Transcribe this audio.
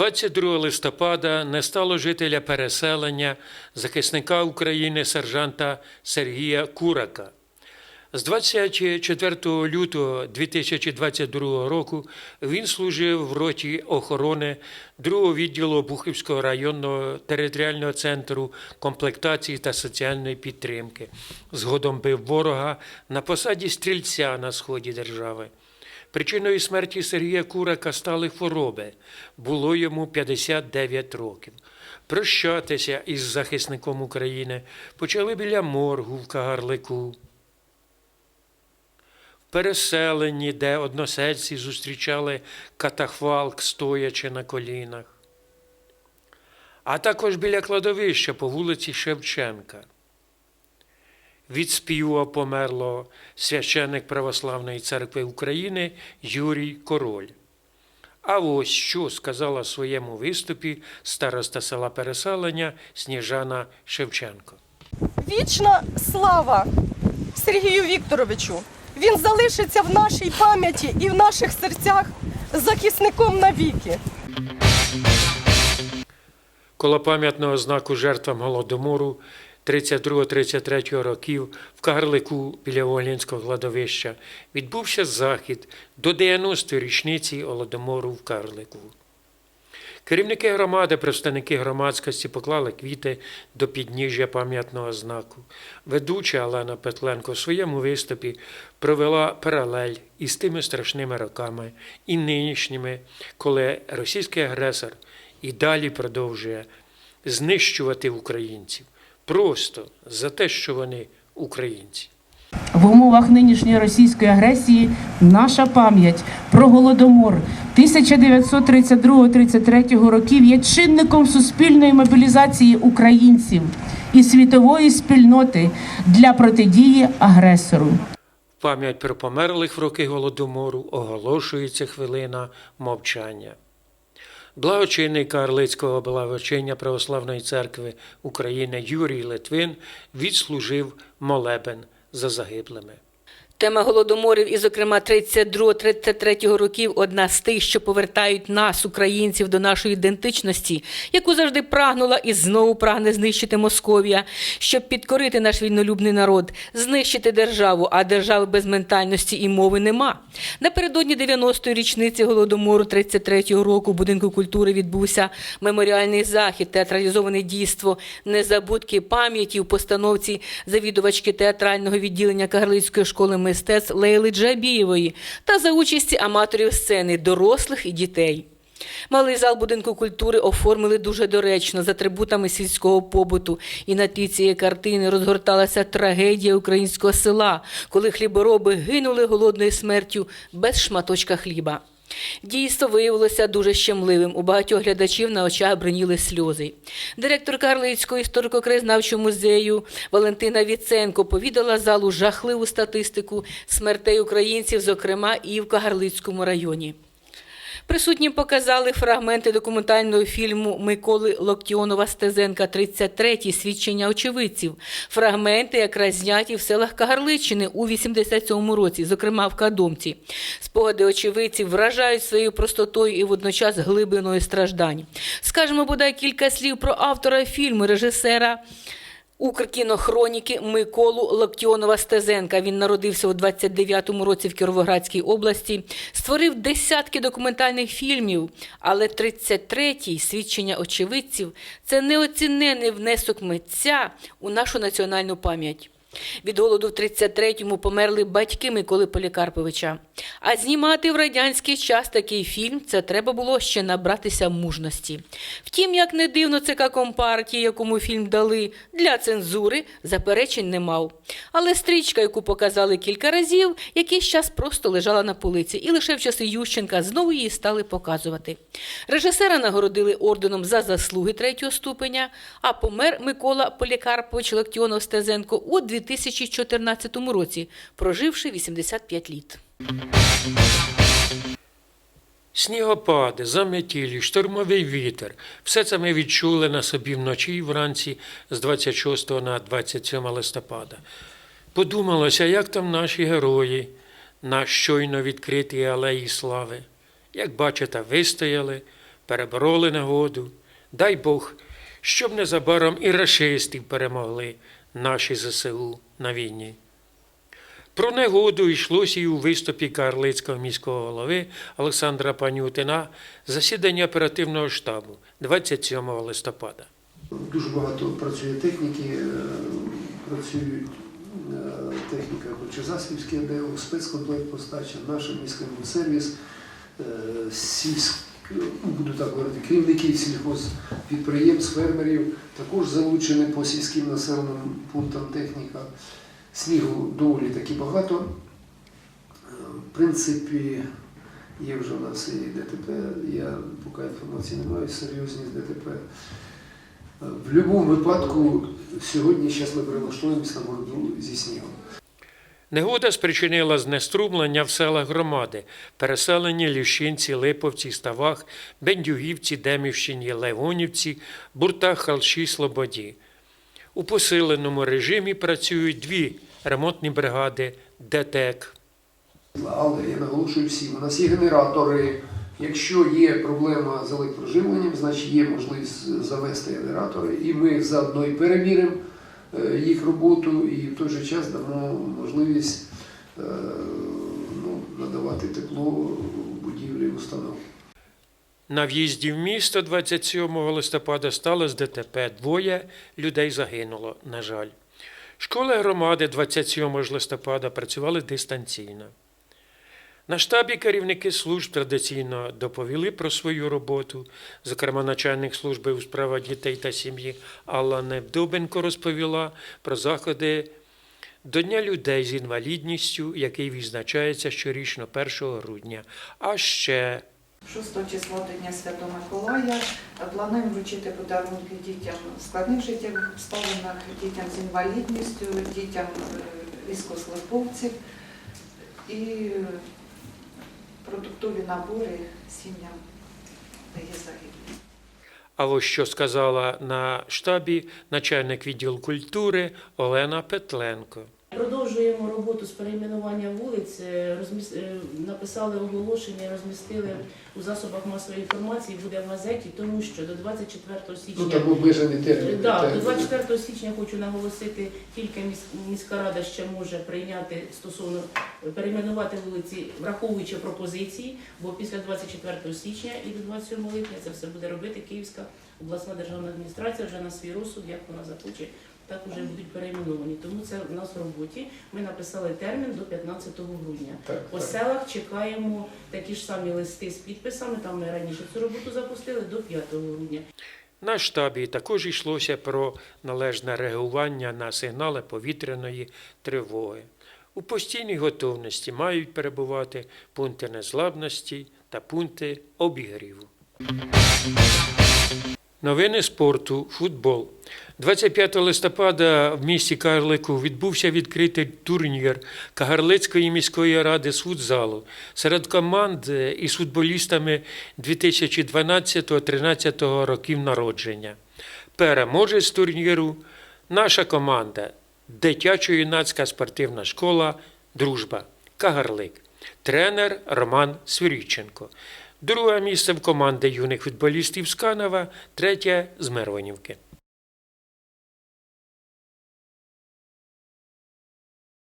22 листопада не стало жителя переселення захисника України сержанта Сергія Курака. З 24 лютого 2022 року він служив в роті охорони 2 відділу Бухівського районного територіального центру комплектації та соціальної підтримки. Згодом бив ворога на посаді стрільця на сході держави. Причиною смерті Сергія Курака стали хвороби. Було йому 59 років. Прощатися із захисником України почали біля моргу в Кагарлику. В переселенні, де односельці зустрічали катахвалк, стоячи на колінах. А також біля кладовища по вулиці Шевченка. Від співу померло священник Православної церкви України Юрій Король. А ось що сказала в своєму виступі староста села Переселення Сніжана Шевченко. Вічна слава Сергію Вікторовичу. Він залишиться в нашій пам'яті і в наших серцях захисником навіки. Коло пам'ятного знаку жертвам Голодомору 32-33 років в Кагарлику біля Оглінського кладовища відбувся захід до 90-ї річниці Голодомору в Кагарлику. Керівники громади, представники громадськості поклали квіти до підніжжя пам'ятного знаку. Ведуча Олена Петленко в своєму виступі провела паралель із тими страшними роками і нинішніми, коли російський агресор і далі продовжує знищувати українців просто за те, що вони українці. В умовах нинішньої російської агресії наша пам'ять про голодомор 1932-33 років є чинником суспільної мобілізації українців і світової спільноти для протидії агресору. Пам'ять про померлих в роки Голодомору оголошується хвилина мовчання. Благочинний Карлицького благочиння Православної церкви України Юрій Литвин відслужив молебен за загиблими. Тема голодоморів, і, зокрема, 32-33 років, одна з тих, що повертають нас, українців, до нашої ідентичності, яку завжди прагнула і знову прагне знищити Московія, щоб підкорити наш вільнолюбний народ, знищити державу, а держави без ментальності і мови нема. Напередодні 90-ї річниці голодомору 33-го року в будинку культури відбувся меморіальний захід, театралізоване дійство незабудки пам'яті у постановці завідувачки театрального відділення Кагарлицької школи мистецтв Лейли Джабієвої та за участі аматорів сцени, дорослих і дітей. Малий зал будинку культури оформили дуже доречно за атрибутами сільського побуту, і на тлі цієї картини розгорталася трагедія українського села, коли хлібороби гинули голодною смертю без шматочка хліба. Дійство виявилося дуже щемливим. У багатьох глядачів на очах бриніли сльози. Директор Карлицького історико-краєзнавчого музею Валентина Віценко повідала залу жахливу статистику смертей українців, зокрема і в Кагарлицькому районі. Присутні показали фрагменти документального фільму Миколи Локтіонова Стезенка «33. Свідчення очевидців. Фрагменти якраз зняті в селах Кагарличини у 87-му році, зокрема в Кадомці. Спогади очевидців вражають своєю простотою і водночас глибиною страждань. Скажемо бодай кілька слів про автора фільму, режисера. Укркінохроніки Миколу Локтіонова Стезенка. Він народився у 29-му році в Кіровоградській області, створив десятки документальних фільмів, але 33-й свідчення очевидців це неоцінений внесок митця у нашу національну пам'ять. Від голоду в 33-му померли батьки Миколи Полікарповича. А знімати в радянський час такий фільм це треба було ще набратися мужності. Втім, як не дивно, ЦК Компартії, якому фільм дали для цензури, заперечень не мав. Але стрічка, яку показали кілька разів, якийсь час просто лежала на полиці, і лише в часи Ющенка знову її стали показувати. Режисера нагородили орденом за заслуги третього ступеня, а помер Микола Полікарпович Локтіонов Стезенко у 2014 році, проживши 85 літ. Снігопади, заметілі, штормовий вітер все це ми відчули на собі вночі і вранці з 26 на 27 листопада. Подумалося, як там наші герої на щойно відкритій алеї слави. Як бачите, вистояли, перебороли негоду. Дай Бог, щоб незабаром і рашистів перемогли наші ЗСУ на війні. Про негоду йшлося і у виступі Карлицького міського голови Олександра Панютина засідання оперативного штабу 27 листопада. Дуже багато працює техніки, е, працюють е, техніка Бочезасівське ДЕО, спецкомплект постача, наш міський сервіс, е, сільськ, ну, буду так говорити, керівників сільхозпідприємств, фермерів, також залучені по сільським населеним пунктам техніка. Снігу доволі таки багато. Е, В принципі, є вже у нас і ДТП, я поки інформації не маю, серйозні з ДТП. В будь-якому випадку сьогодні зараз ми перелаштуємося на боротьбу зі снігом. Негода спричинила знеструмлення в селах громади, переселені Лющинці, Липовці, Ставах, Бендюгівці, Демівщині, Левонівці, Буртах, Халші, Слободі. У посиленому режимі працюють дві ремонтні бригади ДТЕК. Але я наголошую всім, у нас є генератори. Якщо є проблема з електроживленням, значить є можливість завести генератори, і ми заодно і перевіримо їх роботу, і в той же час дамо можливість е, ну, надавати тепло будівлі установ. На в'їзді в місто 27 листопада сталося ДТП. Двоє людей загинуло, на жаль. Школи громади 27 листопада працювали дистанційно. На штабі керівники служб традиційно доповіли про свою роботу. Зокрема, начальник служби у справах дітей та сім'ї Алла Невдобенко розповіла про заходи до Дня людей з інвалідністю, який відзначається щорічно 1 грудня. А ще 6 числа до Дня Святого Миколая плануємо вручити подарунки дітям в складних життєвих обставинах, дітям з інвалідністю, дітям е, військовослужбовців і продуктові набори сім'ям, де є загиблі. А ось що сказала на штабі начальник відділу культури Олена Петленко. Продовжуємо роботу з перейменування вулиць. е, розміс- е, Написали оголошення, розмістили у засобах масової інформації, буде в газеті, тому що до 24 січня Ну там обмежений термін. Да, до 24 січня хочу наголосити, тільки міс- міська рада ще може прийняти стосовно перейменувати вулиці, враховуючи пропозиції, бо після 24 січня і до 27 липня це все буде робити Київська обласна державна адміністрація вже на свій розсуд, як вона захоче, так вже будуть перейменовані. Тому це в нас в роботі. Ми написали термін до 15 грудня. Так, По так. селах чекаємо такі ж самі листи з підписами. Там ми раніше цю роботу запустили до 5 грудня. На штабі також йшлося про належне реагування на сигнали повітряної тривоги. У постійній готовності мають перебувати пункти незламності та пункти обігріву. Новини спорту, футбол. 25 листопада в місті Карлику відбувся відкритий турнір Кагарлицької міської ради з футзалу серед команд е, із футболістами 2012-13 років народження. Переможець турніру наша команда дитячо-юнацька спортивна школа Дружба Кагарлик. Тренер Роман Свиріченко. Друге місце в команди юних футболістів з Канава, третє з Мервонівки.